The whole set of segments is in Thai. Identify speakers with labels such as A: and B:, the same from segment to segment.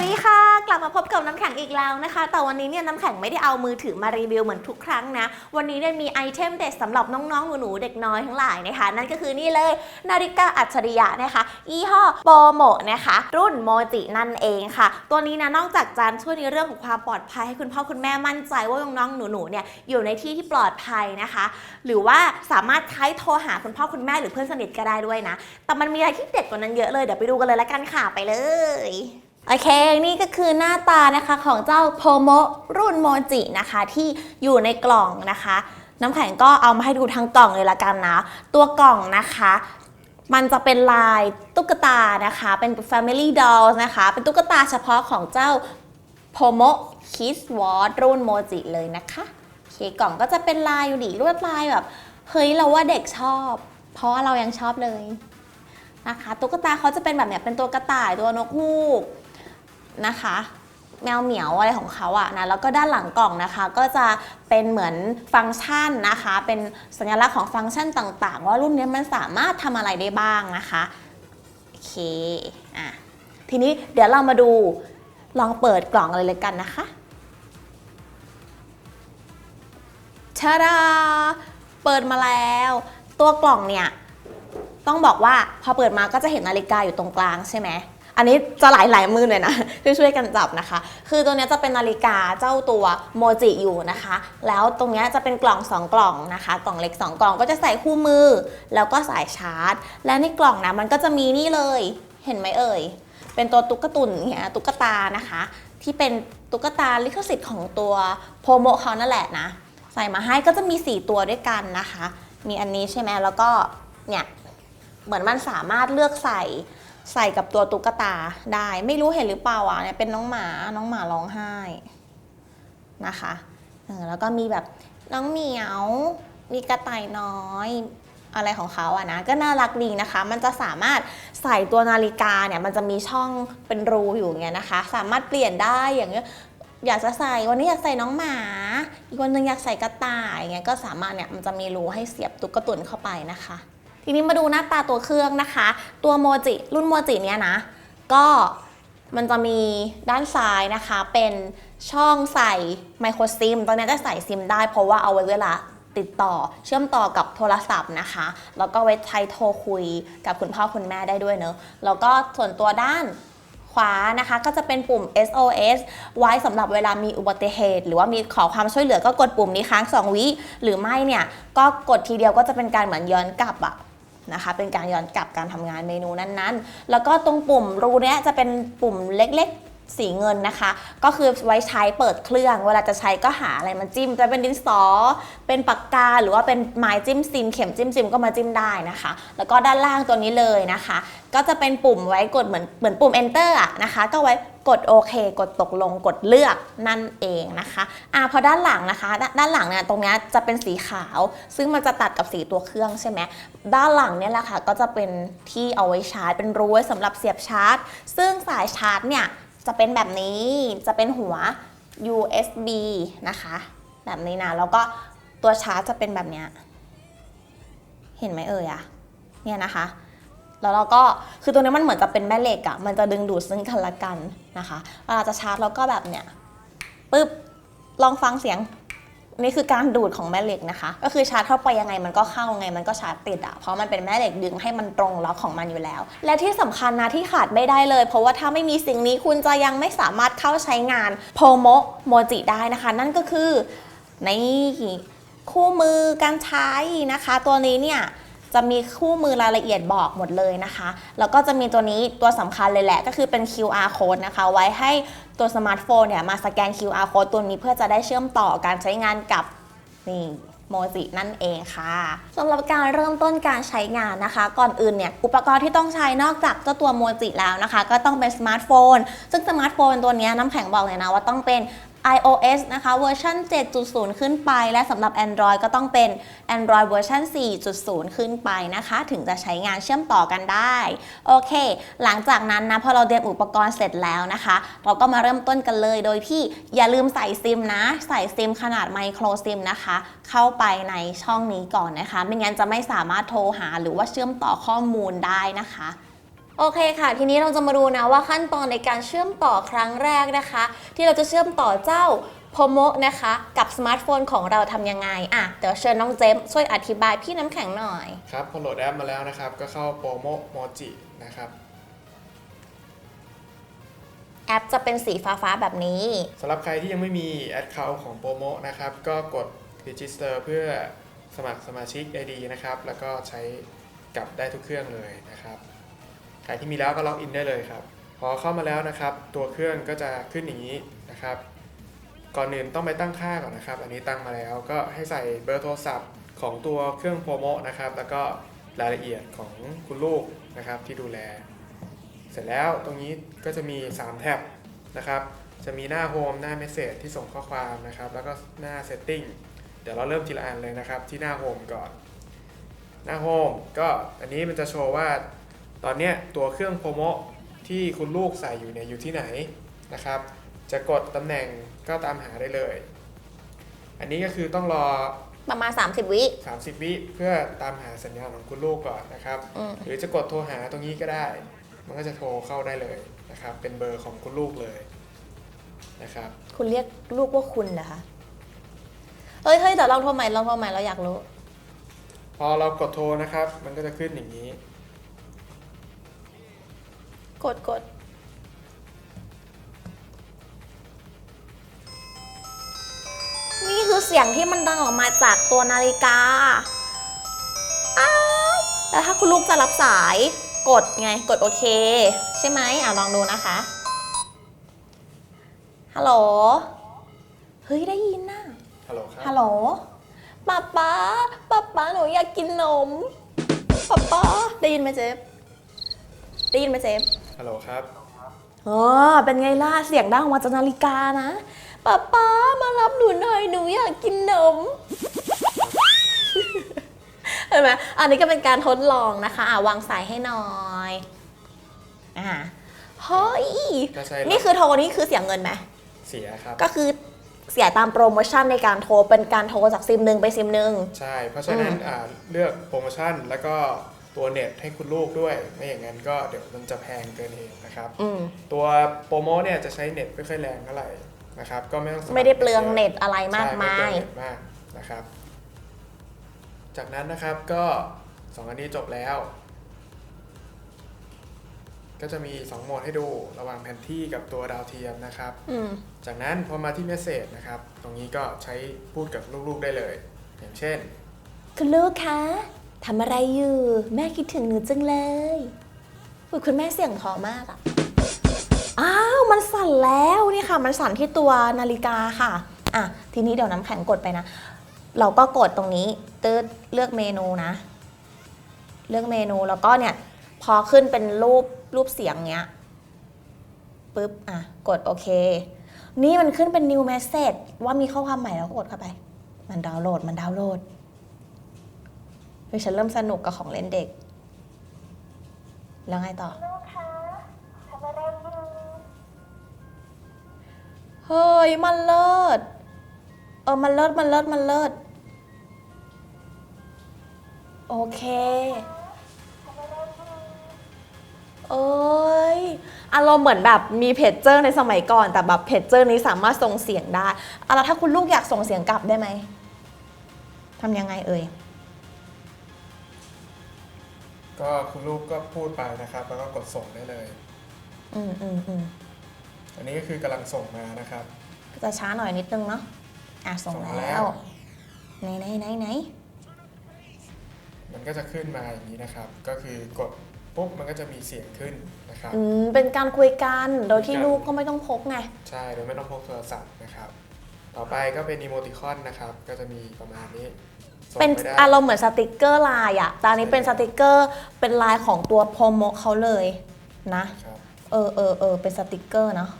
A: วัสดีค่ะ กลับมาพบกับน้ำแข็งอีกแล้วนะคะ แต่วันนี้เนี่ยน้ำแข็งไม่ได้เอามือถือมารีวิวเหมือนทุกครั้งนะ วันนี้เนี่ยมีไอเทมเด็ดสำหรับน้องๆหนูๆเด็กน้อยทั้งหลายนะคะ นั่นก็คือนี่เลยนาฬิกาอัจฉริยะนะคะยี่ห้อโปโมนะคะ รุ่นโมจินั่นเองค่ะ ตัวนี้นะนอกจากจะช่วยในเรื่องของความปลอดภัยให้คุณพ่อคุณแม่มั่นใจว่าน้องๆหนูๆเนี่ยอยู่ในที่ที่ปลอดภัยนะคะ หรือว่าสามารถใช้โทรหาคุณพ่อคุณแม่หรือเพื่อนสนิทก็ได้ด้วยนะ แต่มันมีอะไรที่เด็ดกว่านั้นเยอะเลยเดี๋ยวไปดูกันเลยละกันค่ะไปเลย โอเค นี่ก็คือหน้าตานะคะของเจ้าโพโมรุ่นโมจินะคะที่อยู่ในกล่องนะคะ น้ำแข็งก็เอามาให้ดูทั้งกล่องเลยละกันนะ ตัวกล่องนะคะ มันจะเป็นลายตุ๊กตานะคะ เป็น Family Doll นะคะ เป็นตุ๊กตาเฉพาะของเจ้าโพโม Kids Watch รุ่นโมจิเลยนะคะโอเคกล่องก็จะเป็นลายอยู่ดิลวดลายแบบ เฮ้ยเราว่าเด็กชอบ เพราะว่าเรายังชอบเลยนะคะตุ๊กตาเขาจะเป็นแบบเนี้ยเป็นตัวกระต่ายตัวนกฮูก นะคะ แมวเหมียวอะไรของเขาอะนะแล้วก็ด้านหลังกล่องนะคะ ก็จะเป็นเหมือนฟังก์ชันนะคะ เป็นสัญลักษณ์ของฟังก์ชันต่างๆ ว่ารุ่นนี้มันสามารถทำอะไรได้บ้างนะคะโอเคอะทีนี้เดี๋ยวเรามาดูลองเปิดกล่องเลยเลยกันนะคะชาดาเปิดมาแล้ว ตัวกล่องเนี่ย ต้องบอกว่าพอเปิดมาก็จะเห็นนาฬิกาอยู่ตรงกลางใช่ไหม อันนี้จะหลายหลายมือเลยนะช่วยๆกันจับนะคะ คือตัวนี้จะเป็นนาฬิกาเจ้าตัวโมจิอยู่นะคะ แล้วตรงนี้จะเป็นกล่อง 2 กล่องนะคะ กล่องเล็ก 2 กล่องก็จะใส่คู่มือ แล้วก็สายชาร์จ และในกล่องนะมันก็จะมีนี่เลย เห็นไหมเอ่ย เป็นตัวตุ๊กตุนเนี่ยตุ๊กตานะคะ ที่เป็นตุ๊กตาลิขสิทธิ์ของตัวโพโมเขานั่นแหละนะ ใส่มาให้ก็จะมี 4 ตัวด้วยกันนะคะ มีอันนี้ใช่ไหมแล้วก็เนี่ยเหมือนมันสามารถเลือกใส่ ใส่กับตัวตุ๊กตาได้ ไม่รู้เห็นหรือเปล่าอะเนี่ยเป็นน้องหมาน้องหมาร้องไห้นะคะแล้วก็มีแบบน้องเหมียว มีกระต่ายน้อยอะไรของเขาอะนะก็น่ารักดีนะคะ มันจะสามารถใส่ตัวนาฬิกาเนี่ยมันจะมีช่องเป็นรูอยู่อย่างเงี้ยนะคะ สามารถเปลี่ยนได้อย่างเงี้ยอยากจะใส่วันนี้อยากใส่น้องหมา อีกวันหนึงอยากใส่กระต่ายอย่างเงี้ยก็สามารถเนี่ยมันจะมีรูให้เสียบตุ๊กตุนเข้าไปนะคะ ทีนี้มาดูหน้าตาตัวเครื่องนะคะ ตัวโมจิรุ่นโมจิเนี้ยนะ ก็มันจะมีด้านซ้ายนะคะ เป็นช่องใส่ไมโครซิมตอนนี้จะใส่ซิมได้เพราะว่าเอาไว้เวลาติดต่อเชื่อมต่อกับโทรศัพท์นะคะ แล้วก็ไว้ใช้โทรคุยกับคุณพ่อคุณแม่ได้ด้วยเนอะแล้วก็ส่วนตัวด้านขวานะคะ ก็จะเป็นปุ่ม SOS ไว้สำหรับเวลามีอุบัติเหตุ หรือว่ามีขอความช่วยเหลือก็กดปุ่มนี้ค้าง 2 วิ หรือไม่เนี่ย ก็กดทีเดียวก็จะเป็นการเหมือนย้อนกลับอะ นะคะ เป็นการย้อนกลับการทำงานเมนูนั้นๆ แล้วก็ตรงปุ่มรูเนี้ยจะเป็นปุ่มเล็กๆ สีเงินนะคะ ก็คือไว้ใช้เปิดเครื่อง เวลาจะใช้ก็หาอะไรมาจิ้ม จะเป็นดินสอ เป็นปากกา หรือว่าเป็นไม้จิ้มซิม เข็มจิ้มซิมก็มาจิ้มได้นะคะ แล้วก็ด้านล่างตัวนี้เลยนะคะ ก็จะเป็นปุ่มไว้กดเหมือนเหมือนปุ่ม enter อะนะคะ ก็ไว้กดโอเค กดตกลง กดเลือกนั่นเองนะคะอ่าพอด้านหลังนะคะดด้านหลังเนี่ยตรงนี้จะเป็นสีขาว ซึ่งมันจะตัดกับสีตัวเครื่องใช่ไหมด้านหลังเนี่ยแหละค่ะก็จะเป็นที่เอาไว้ชาร์จ เป็นรูไว้สำหรับเสียบชาร์จ ซึ่งสายชาร์จเนี่ย จะเป็นแบบนี้จะเป็นหัว USB นะคะ แบบนี้นะแล้วก็ตัวชาร์จจะเป็นแบบเนี้ยเห็นไหมเอ่ยอะเนี่ยนะคะ แล้วเราก็คือตัวนี้มันเหมือนจะเป็นแม่เหล็กอะมันจะดึงดูดซึ่งกันและกันนะคะเวลาจะชาร์จเราก็แบบเนี้ยปึ๊บลองฟังเสียง นี่คือการดูดของแม่เหล็กนะคะ ก็คือชาร์จเข้าไปยังไงมันก็เข้าไงมันก็ชาร์จติดอะเพราะมันเป็นแม่เหล็กดึงให้มันตรงล็อกของมันอยู่แล้ว และที่สำคัญนะที่ขาดไม่ได้เลย เพราะว่าถ้าไม่มีสิ่งนี้คุณจะยังไม่สามารถเข้าใช้งานโพโมโมจิได้นะคะ นั่นก็คือในคู่มือการใช้นะคะ ตัวนี้เนี่ย จะมีคู่มือรายละเอียดบอกหมดเลยนะคะ แล้วก็จะมีตัวนี้ตัวสำคัญเลยแหละ ก็คือเป็น QR code นะคะ ไว้ให้ตัวสมาร์ทโฟนเนี่ยมาสแกน QR code ตัวนี้เพื่อจะได้เชื่อมต่อการใช้งานกับนี่โมจินั่นเองค่ะสำหรับการเริ่มต้นการใช้งานนะคะ ก่อนอื่นเนี่ยอุปกรณ์ที่ต้องใช้นอกจากเจ้าตัวโมจิแล้วนะคะ ก็ต้องเป็นสมาร์ทโฟน ซึ่งสมาร์ทโฟนตัวนี้น้ำแข็งบอกเลยนะว่าต้องเป็น iOS นะคะเวอร์ชัน7.0 ขึ้นไป และสำหรับ Android ก็ต้องเป็น Android เวอร์ชัน4.0 ขึ้นไปนะคะ ถึงจะใช้งานเชื่อมต่อกันได้ โอเค หลังจากนั้นนะพอเราเตรียมอุปกรณ์เสร็จแล้วนะคะ เราก็มาเริ่มต้นกันเลยโดยที่อย่าลืมใส่ซิมนะ ใส่ซิมขนาดไมโครซิมนะคะ เข้าไปในช่องนี้ก่อนนะคะ ไม่งั้นจะไม่สามารถโทรหาหรือว่าเชื่อมต่อข้อมูลได้นะคะ โอเคค่ะ ทีนี้เราจะมาดูนะว่าขั้นตอนในการเชื่อมต่อครั้งแรกนะคะ ที่เราจะเชื่อมต่อเจ้าโพโมนะคะ กับสมาร์ทโฟนของเราทำยังไงอะเดี๋ยวเชิญน้องเจมส์ช่วยอธิบายพี่น้ำแข็งหน่อย
B: ครับพอโหลดแอปมาแล้วนะครับ ก็เข้าโปรโมโมจินะครับ
A: แอปจะเป็นสีฟ้าๆแบบนี้
B: สำหรับใครที่ยังไม่มี Account ของโปรโมนะครับ ก็กด Register เพื่อสมัครสมาชิก ID นะครับ แล้วก็ใช้กับได้ทุกเครื่องเลยนะครับ ใครที่มีแล้วก็ล็อกอินได้เลยครับ พอเข้ามาแล้วนะครับ ตัวเครื่องก็จะขึ้นอย่างนี้นะครับ ก่อนอื่นต้องไปตั้งค่าก่อนนะครับ อันนี้ตั้งมาแล้วก็ให้ใส่เบอร์โทรศัพท์ของตัวเครื่องโปรโมนะครับ แล้วก็รายละเอียดของคุณลูกนะครับที่ดูแล เสร็จแล้วตรงนี้ก็จะมี 3 แท็บนะครับ จะมีหน้าโฮมหน้าเมสเซจที่ส่งข้อความนะครับ แล้วก็หน้าเซตติ้งเดี๋ยวเราเริ่มทีละอันเลยนะครับ ที่หน้าโฮมก่อน หน้าโฮมก็อันนี้มันจะโชว์ว่า ตอนเนี้ยตัวเครื่องโปรโมที่คุณลูกใส่อยู่เนี่ยอยู่ที่ไหนนะครับ จะกดตำแหน่งก็ตามหาได้เลย อันนี้ก็คือต้องรอ
A: ประมาณ 30 วิ
B: 30 วิเพื่อตามหาสัญญาณของคุณลูกก่อนนะครับ
A: อืม
B: หรือจะกดโทรหาตรงนี้ก็ได้ มันก็จะโทรเข้าได้เลยนะครับ เป็นเบอร์ของคุณลูกเลยนะครับ
A: คุณเรียกลูกว่าคุณเหรอคะ เฮ้ยเฮ้ยแต่ลองโทรใหม่ลองโทรใหม่เราอยากรู้
B: พอเรากดโทรนะครับ มันก็จะขึ้นอย่างนี้
A: กดกดนี่คือเสียงที่มันดังออกมาจากตัวนาฬิกา อ้าวแล้วถ้าคุณลูกจะรับสายกดไง กดโอเค ใช่ไหมอะลองดูนะคะ ฮัลโหล เฮ้ยได้ยินน่ะ
B: ฮัลโหลครับ
A: ฮัลโหลป๊าป๊าป๊าป๊าหนูอยากกินนมป๊าป๊าได้ยินไหมเจฟได้ยินไหมเจฟ
B: ฮัลโหลครับ
A: เออเป็นไงล่ะ เสียงดังออกมาจากนาฬิกานะป๊าป๊ามารับหนูหน่อยหนูอยากกินนม เห็นไหมอันนี้ก็เป็นการทดลองนะคะอะวางสายให้หน่อยอ่าเฮ้ย
B: ก็ใช่
A: นี่คือโทรนี่คือเสียเงินไหม
B: เสียครับ
A: ก็คือเสียตามโปรโมชั่นในการโทรเป็นการโทรจากซิมหนึ่งไปซิมหนึ่ง
B: ใช่ เพราะฉะนั้นอ่าเลือกโปรโมชั่นแล้วก็ ตัวเน็ตให้คุณลูกด้วย ไม่อย่างนั้นก็เดี๋ยวมันจะแพงเกินเหตุนะครับ
A: อืม
B: ตัวโปรโมเนี่ยจะใช้เน็ตไม่ค่อยแรงเท่าไหร่นะครับ ก็ไม่ต้องสคร
A: ไม่ได้เปลืองเน็ตอะไรมาก
B: ใช่
A: มาย
B: ไเปลืองเน็ตมากนะครับ จากนั้นนะครับก็สองอันนี้จบแล้ว ก็จะมี2โหมดให้ดูระหว่างแผนที่กับตัวดาวเทียมนะครับ
A: อืม
B: จากนั้นพอมาที่เมสเซจนะครับ ตรงนี้ก็ใช้พูดกับลูกๆได้เลย อย่างเช่น
A: คุณลูกคะ ทำอะไรอยู่ แม่คิดถึงหนูจังเลยอุ๊ยคุณแม่เสียงเพอมากอะอ้าวมันสั่นแล้วนี่ค่ะ มันสั่นที่ตัวนาฬิกาค่ะอะทีนี้เดี๋ยวน้ำแข็งกดไปนะ เราก็กดตรงนี้ตืดเลือกเมนูนะ เลือกเมนูแล้วก็เนี่ย พอขึ้นเป็นรูปรูปเสียงเนี้ยปุ๊บอะกดโอเค นี่มันขึ้นเป็น new message ว่ามีข้อความใหม่แล้วกดเข้าไป มันดาวน์โหลดมันดาวน์โหลด เฮ้ยฉันเริ่มสนุกกับของเล่นเด็ก แล้วไงต่อเฮ้ย มันเลิศ เออ มันเลิศ มันเลิศ มันเลิศ โอเคเอ้ย อารมณ์เหมือนแบบมีเพจเจอร์ในสมัยก่อน แต่แบบเพจเจอร์นี้สามารถส่งเสียงได้อะแล้วถ้าคุณลูกอยากส่งเสียงกลับได้ไหม ทำยังไงเอ่ย
B: ก็คุณลูกก็พูดไปนะครับ แล้วก็กดส่งได้เลย
A: อืมอืมอืม
B: อันนี้ก็คือกำลังส่งมานะครับ
A: ก็จะช้าหน่อยนิดนึงเนาะอะส่ง
B: ส่งมา
A: แล้
B: แล้ว ว
A: ไหนไหนไหนไหน
B: มันก็จะขึ้นมาอย่างนี้นะครับ ก็คือกดปุ๊บมันก็จะมีเสียงขึ้นนะครับ
A: อืมเป็นการคุยกันโดยที่
B: คุยกัน
A: ลูกก็ไม่ต้องพกไง
B: ใช่โดยไม่ต้องพกโทรศัพท์นะครับ ต่อไปก็เป็นอีโมติคอนนะครับ ก็จะมีประมาณนี้ส่ง
A: เป็น
B: ไปได้
A: อารมณ์เหมือนสติกเกอร์ลายอะแต่อันนี้เป็นสติกเกอร์เป็นลายของตัวโพโมเขาเลยนะ
B: ครับ
A: เออเออเออเป็นสติกเกอร์เนาะ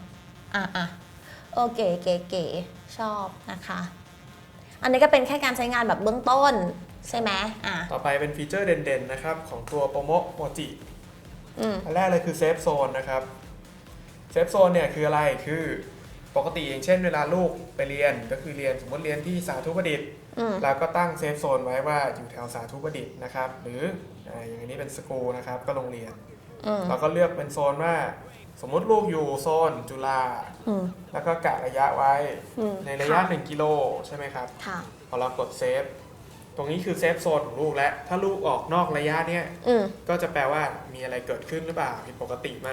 A: อะอะโอเคเก๋เก๋ชอบนะคะ อันนี้ก็เป็นแค่การใช้งานแบบเบื้องต้นใช่ไหมอะ
B: ต่อไปเป็นฟีเจอร์เด่นๆนะครับของตัวโปรโมโมจิ
A: อืม
B: อันแรกเลยคือเซฟโซนนะครับ เซฟโซนเนี่ยคืออะไร คือปกติอย่างเช่นเวลาลูกไปเรียนก็คือเรียนสมมติเรียนที่สาธุประดิษฐ์
A: อืม
B: เราก็ตั้งเซฟโซนไว้ว่าอยู่แถวสาธุประดิษฐ์นะครับ หรืออ่าอย่างนี้เป็นสกูลนะครับก็โรงเรียน
A: อืม
B: เราก็เลือกเป็นโซนว่าสมมุติลูกอยู่โซนจุฬา
A: อืม
B: แล้วก็กะระยะไว้
A: อืม
B: ในระยะ
A: ค่ะ
B: 1 กิโลใช่ไหมครับ
A: ค่ะ
B: พอเรากดเซฟตรงนี้คือเซฟโซนของลูกแล้ว ถ้าลูกออกนอกระยะเนี้ย
A: อืม
B: ก็จะแปลว่ามีอะไรเกิดขึ้นหรือเปล่าผิดปกติไหม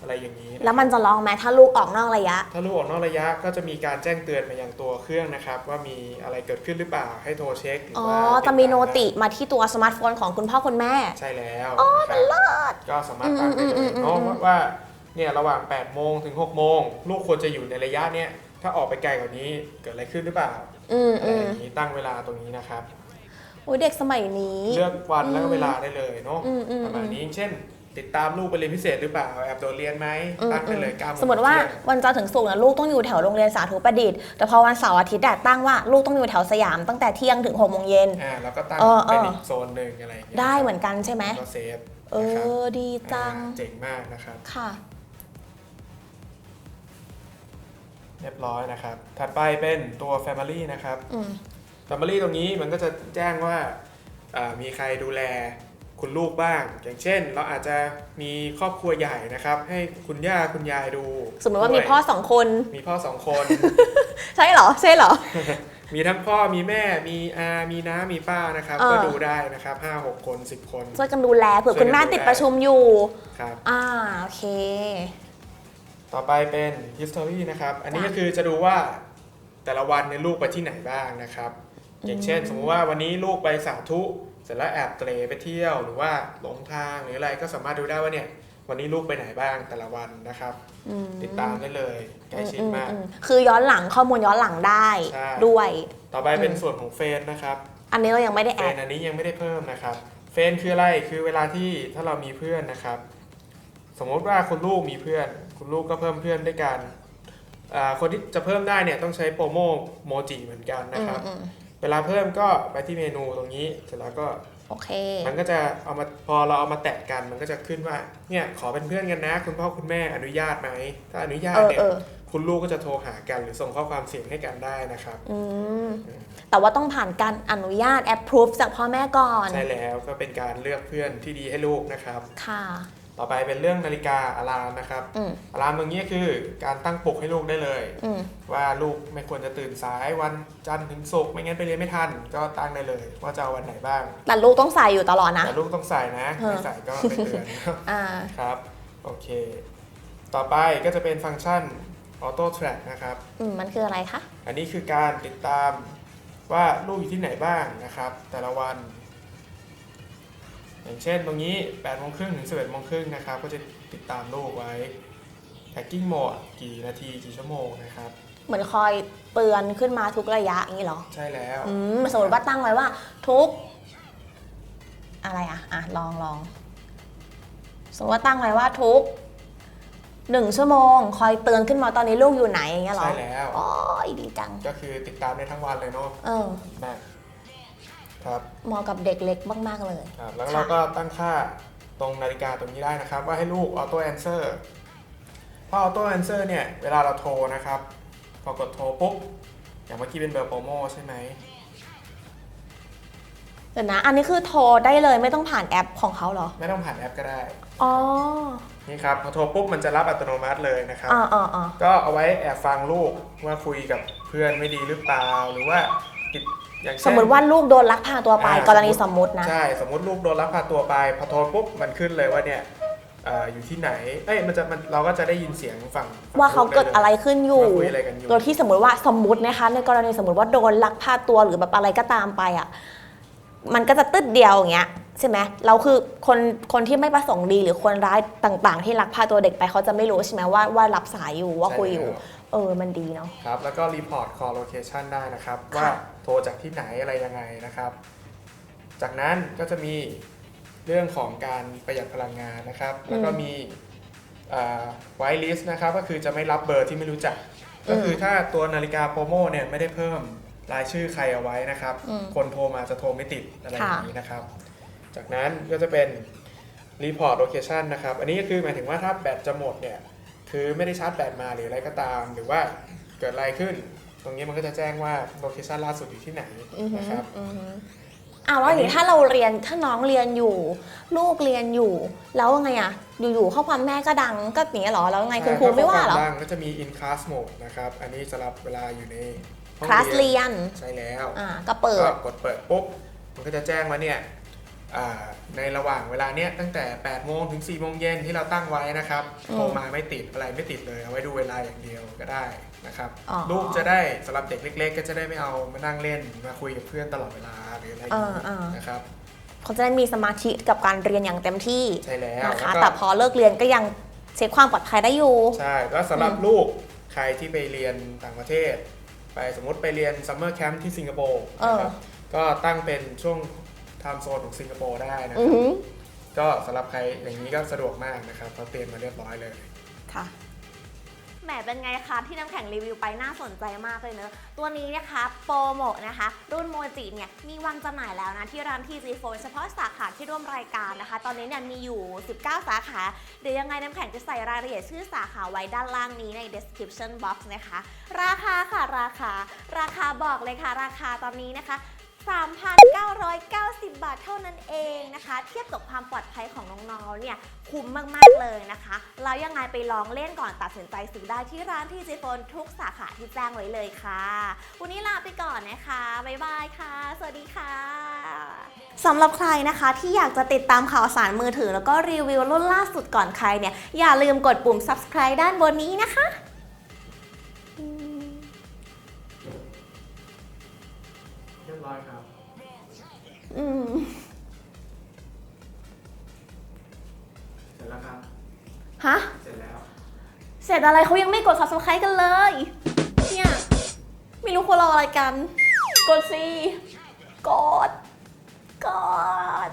B: อะไรอย่างนี้นะ
A: แล้วมันจะร้องไหมถ้าลูกออกนอกระยะ
B: ถ้าลูกออกนอกระยะก็จะมีการแจ้งเตือนมายังตัวเครื่องนะครับ ว่ามีอะไรเกิดขึ้นหรือเปล่าให้โทรเช็คหรือ
A: อ๋อ
B: ว่า
A: จะมีโน
B: ดตา
A: ติมาที่ตัวสมาร์ทโฟนของคุณพ่อคุณแม่
B: ใช่แล้ว
A: อ๋อ
B: ค
A: มั
B: รั
A: น
B: บ
A: เลิศ
B: ก็สามารถตั้งได้
A: อื
B: เล
A: มอื
B: ย
A: มอืม
B: เนาะ
A: อืม
B: ว่าว่าเนี่ยระหว่าง 8 โมงถึง 6 โมง ลูกควรจะอยู่ในระยะเนี้ยถ้าออกไปไกลกว่านี้เกิดอะไรขึ้นหรือเปล่า
A: อืม
B: อะไร
A: อื
B: อ
A: ม
B: ย่างนี้ตั้งเวลาตรงนี้นะครับ
A: โอ้ยเด็กสมัยนี้
B: เลือกวันแล้วก็เวลาได้เลยเนาะ
A: อืมอืม
B: ประมาณนี้เช่น ติดตามลูกไปเรียนพิเศษหรือเปล่าแอบโดดเรียนไหม
A: อืม
B: ตั้งได้เลย9โมง
A: สมมติว่า
B: เที่ยง
A: วันจันทร์ถึงศุกร์นะลูกต้องอยู่แถวโรงเรียนสาธุประดิษฐ์แต่พอวันเสาร์อาทิตย์อะตั้งว่าลูกต้องอยู่แถวสยามตั้งแต่เที่ยงถึงหกโมงเย็น
B: อ่าแล้วก็ตั้ง
A: เออเออ
B: เป็นอีกโซนหนึ่งอะไรอย่างเงี้ย
A: ได้
B: ครับ
A: เหมือนกันใช่ไหม
B: ก็เซฟ
A: เอ
B: นะครับ
A: อดีจัง
B: อ่าเจ๋งมากนะครับ
A: ค่ะ
B: เรียบร้อยนะครับ ถัดไปเป็นตัว Family นะครับ
A: อืม
B: Family ตรงนี้มันก็จะแจ้งว่าอ่ามีใครดูแล คุณลูกบ้าง อย่างเช่น เราอาจจะมีครอบครัวใหญ่นะครับ ให้คุณย่าคุณยายดู
A: สมมติว่ามี
B: ด้วย
A: พ่อสองคน
B: มีพ่อสองคน
A: ใช่เหรอใช่เหรอ
B: มีทั้งพ่อมีแม่มีอามีน้ามีป้านะครับ
A: เออ
B: ก็ดูได้นะครับห้าหกคนสิบคน
A: ช่วยกันดูแลเผื่อ
B: ช่วยกัน
A: คุณแม่
B: ดูแล
A: ติดประชุมอยู่
B: ครับ
A: อ่าโอเค
B: ต่อไปเป็น history นะครับ อันนี้
A: จ้ะ
B: ก็คือจะดูว่าแต่ละวันในยลูกไปที่ไหนบ้างนะครับ อย่างเช่น สมมุติว่าวันนี้ลูกไปสาธุเส ร็จแล้วแอบเตรไปเที่ยวหรือว่าหลงทางหรืออะไรก็สามารถดูได้ว่าเนี่ยวันนี้ลูกไปไหนบ้างแต่ละวันนะครับ
A: อืม
B: ติดตามได้เลยใกล้ชิดมาก
A: อืมอืมคือย้อนหลังข้อมูลย้อนหลังได้
B: ใช่
A: ด้วย
B: ต่อไปเป็น
A: อืม
B: ส่วนของเฟนนะครับ
A: อันนี้เรายังไม่ได้
B: เฟ
A: แอด
B: นอันนี้ยังไม่ได้เพิ่มนะครับ เฟนคืออะไร คือเวลาที่ถ้าเรามีเพื่อนนะครับ สมมติว่าคุณลูกมีเพื่อน คุณลูกก็เพิ่มเพื่อนด้วยกันอ่าคนที่จะเพิ่มได้เนี่ยต้องใช้โปรโมโมจิเหมือนกันนะครับ
A: อืมอืม
B: เวลาเพิ่มก็ไปที่เมนูตรงนี้เสร็จแล้วก็
A: โอเค
B: มันก็จะเอามาพอเราเอามาแตะกันมันก็จะขึ้นว่าเนี่ยขอเป็นเพื่อนกันนะ คุณพ่อคุณแม่อนุญาตไหมถ้าอนุญาต
A: เออ
B: เนี่ย
A: เออ
B: คุณลูกก็จะโทรหากันหรือส่งข้อความเสียงให้กันได้นะครับ
A: อืมแต่ว่าต้องผ่านการอนุญาต approve จากพ่อแม่ก่อน
B: ใช่แล้วก็เป็นการเลือกเพื่อนที่ดีให้ลูกนะครับ
A: ค่ะ
B: ต่อไปเป็นเรื่องนาฬิกาอะลามนะครับ
A: อืม
B: อะลามตรงนี้คือการตั้งปลุกให้ลูกได้เลย
A: อืม
B: ว่าลูกไม่ควรจะตื่นสายวันจันทร์ถึงศุกร์ไม่งั้นไปเรียนไม่ทัน ก็ตั้งได้เลย ว่าจะเอาวันไหนบ้าง
A: แต่ลูกต้องใส่อยู่ตลอดนะ
B: แต่ลูกต้องใส่นะ
A: เออ
B: ไม่ใส่ก็ไม่เตือน
A: อ่า
B: ครับ โอเค ต่อไปก็จะเป็นฟังก์ชัน Auto Track นะครับ
A: อืมมันคืออะไรคะ
B: อันนี้คือการติดตามว่าลูกอยู่ที่ไหนบ้างนะครับ แต่ละวัน อย่างเช่นตรงนี้8โมงครึ่งถึง 11โมงครึ่งนะครับ ก็จะติดตามลูกไว้ tracking mode กี่นาทีกี่ชั่วโมงนะครับ
A: เหมือนคอยเตือนขึ้นมาทุกระยะอย่างนี้เหรอ
B: ใช่แล้ว
A: อืม สมมติว่าตั้งไว้ว่าทุก อะไรอะ อะ ลองลอง สมมติว่าตั้งไว้ว่าทุกหนึ่งชั่วโมง คอยเตือนขึ้นมาตอนนี้ลูกอยู่ไหนอย่างเงี้ยเหรอ
B: ใช่แล้ว
A: อ๋อดีจัง
B: ก็คือติดตามได้ทั้งวันเลยเนาะ
A: เออ
B: นะ ครับ
A: เหมาะกับเด็กเล็กมาก ๆ เลย
B: ครับแล้ว
A: ค่ะ
B: เราก็ตั้งค่าตรงนาฬิกาตรงนี้ได้นะครับ ว่าให้ลูก auto answer พอ auto answer เนี่ย เวลาเราโทรนะครับ พอกดโทรปุ๊บ อย่างเมื่อกี้เป็นเบอร์โปรโมใช่ไหม
A: เดี๋ยวนะ อันนี้คือโทรได้เลยไม่ต้องผ่านแอปของเขาเหรอ
B: ไม่ต้องผ่านแอปก็ได้
A: อ๋อ
B: นี่ครับ พอโทรปุ๊บมันจะรับอัตโนมัติเลยนะครับ
A: อ่าอ่าอ่า
B: ก็เอาไว้แอบฟังลูกว่าคุยกับเพื่อนไม่ดีหรือเปล่า หรือว่าติด อย่าง
A: ส
B: เช่น
A: มมติว่าลูกโดนลักพาตัวไป
B: อ่าก
A: รณีสมมุตินะ
B: ใช่สมมติลูกโดนลักพาตัวไปพอโทรปุ๊บมันขึ้นเลยว่าเนี่ยเอ่ออยู่ที่ไหนเอ้ยมันจะมันเราก็จะได้ยินเสียงฝั่งฝั่ง
A: ว่าเขา
B: ลู
A: เกิดอะไรขึ้นอยู่
B: ว่าคุยอะไรกันอยู่
A: โดยที่สมมติว่าสมมตินะคะ ในกรณีสมมติว่าโดนลักพาตัวหรือแบบอะไรก็ตามไปอะมันก็จะตึ๊ดเดียวอย่างเงี้ยใช่ไหมเราคือคนคนที่ไม่ประสงค์ดีหรือคนร้ายต่าง ๆ ที่ลักพาตัวเด็กไปเขาจะไม่รู้ใช่ไหมว่าว่ารับสายอยู่ว่าคุยอยู่
B: ใช่แล้ว
A: เออมันดีเนาะ
B: ครับ แล้วก็รีพอร์ต call location ได้นะครับ ว่าโท รจากที่ไหนอะไรยังไงนะครับ จากนั้นก็จะมีเรื่องของการประหยัดพลังงานนะครับ แล้วก็มีไวลิสนะครับ ก็คือจะไม่รับเบอร์ที่ไม่รู้จัก ก็คือถ้าตัวนาฬิกาโปรโมเนี่ยไม่ได้เพิ่มรายชื่อใครเอาไว้นะครับ
A: อืม
B: คนโทรมาจะโทรไม่ติดอะไรอ
A: ค่ะ
B: ย่างนี้นะครับ จากนั้นก็จะเป็น Report Location นะครับ อันนี้ก็คือหมายถึงว่าถ้าแบตจะหมดเนี่ย คือไม่ได้ชาร์จแบตมาหรืออะไรก็ตาม หรือว่าเกิดอะไรขึ้น ตรงนี้มันก็จะแจ้งว่าโลเคชันล่าสุดอยู่ที่ไหน
A: อือหือ
B: นะครับ
A: อือหืออ่าว่าอย่างนี้ถ้าเราเรียนถ้าน้องเรียนอยู่ ลูกเรียนอยู่ แล้วไงอะ อยู่ๆข้อความแม่ก็ดังก็อย่างเงี้ยเหรอแล้วไงคุณครูไม่ว่าเหรอ
B: ใช่ถ้ข้อควบ้างก็จะมี in class mode นะครับ อันนี้สำหรับเวลาอยู่ในห้อง
A: คลาสเรียน
B: ใช่แล้ว
A: อ่าก็เปิ
B: ก็
A: ด
B: กดเปิดปุ๊บ มันก็จะแจ้งว่าเนี่ยอ่าในระหว่างเวลาเนี้ยตั้งแต่ 8 โมงถึง 4 โมงเย็นที่เราตั้งไว้นะครับ
A: อืม
B: โทรมาไม่ติดอะไรไม่ติดเลย เอาไว้ดูเวลาอย่างเดียวก็ได้ นะครับ
A: อ๋อ
B: ลูกจะได้สำหรับเด็กเล็ก ๆ ก็จะได้ไม่เอามานั่งเล่นมาคุยกับเพื่อนตลอดเวลาหรืออะไรอย่างนี้
A: อ่าๆ
B: นะครับ
A: เขาจะได้มีสมาธิกับการเรียนอย่างเต็มที่
B: ใช่แล้ว
A: นะคะ
B: ล้วก็
A: แต่พอเลิกเรียนก็ยังเช็คความปลอดภัยได้อยู่
B: ใช่แล้วสำหรับลูกใครที่ไปเรียนต่างประเทศ ไปสมมติไปเรียนซัมเมอร์แคมป์ที่สิงคโปร์
A: เออ
B: นะครับก็ตั้งเป็นช่วงไทม์โซนของสิงคโปร์ได้นะค
A: อื
B: รั
A: อบหือ
B: ก็สำหรับใครอย่างนี้ก็สะดวกมากนะครับเขาเตรียมมาเรียบร้อยเลย
A: ค่ะ แหมเป็นไงคะที่น้ำแข็งรีวิวไปน่าสนใจมากเลยเนอะตัวนี้นะคะโปรโมนะคะ รุ่นโมจิเนี่ยมีวางจำหน่ายแล้วนะ ที่ร้านทีจีโฟเฉพาะสาขาที่ร่วมรายการนะคะ ตอนนี้เนี่ยมีอยู่ 19 สาขา เดี๋ยวยังไงน้ำแข็งจะใส่รายละเอียดชื่อสาขาไว้ด้านล่างนี้ใน description box นะคะ ราคาค่ะราคา ราคาบอกเลยค่ะ ราคาตอนนี้นะคะ 3,990 บาทเท่านั้นเองนะคะ เทียบกับความปลอดภัยของน้องๆเนี่ยคุ้มมากๆเลยนะคะแล้วยังไงไปลองเล่นก่อนตัดสินใจซื้อได้ที่ร้านที่จีโฟนทุกสาขาที่แจ้งไว้เลยค่ะ วันนี้ลาไปก่อนนะคะ บ๊ายบายค่ะ สวัสดีค่ะสำหรับใครนะคะที่อยากจะติดตามข่าวสารมือถือ แล้วก็รีวิวรุ่นล่าสุดก่อนใครเนี่ยอย่าลืมกดปุ่ม subscribe ด้านบนนี้นะคะ
B: ร้อยครับ
A: อืม
B: เสร็จแล้วครับ
A: ฮะ
B: เสร็จแล้ว
A: เสร็จอะไรเขายังไม่กด subscribe กันเลย เนี่ย ไม่รู้คนรออะไรกัน กดสิ กด กด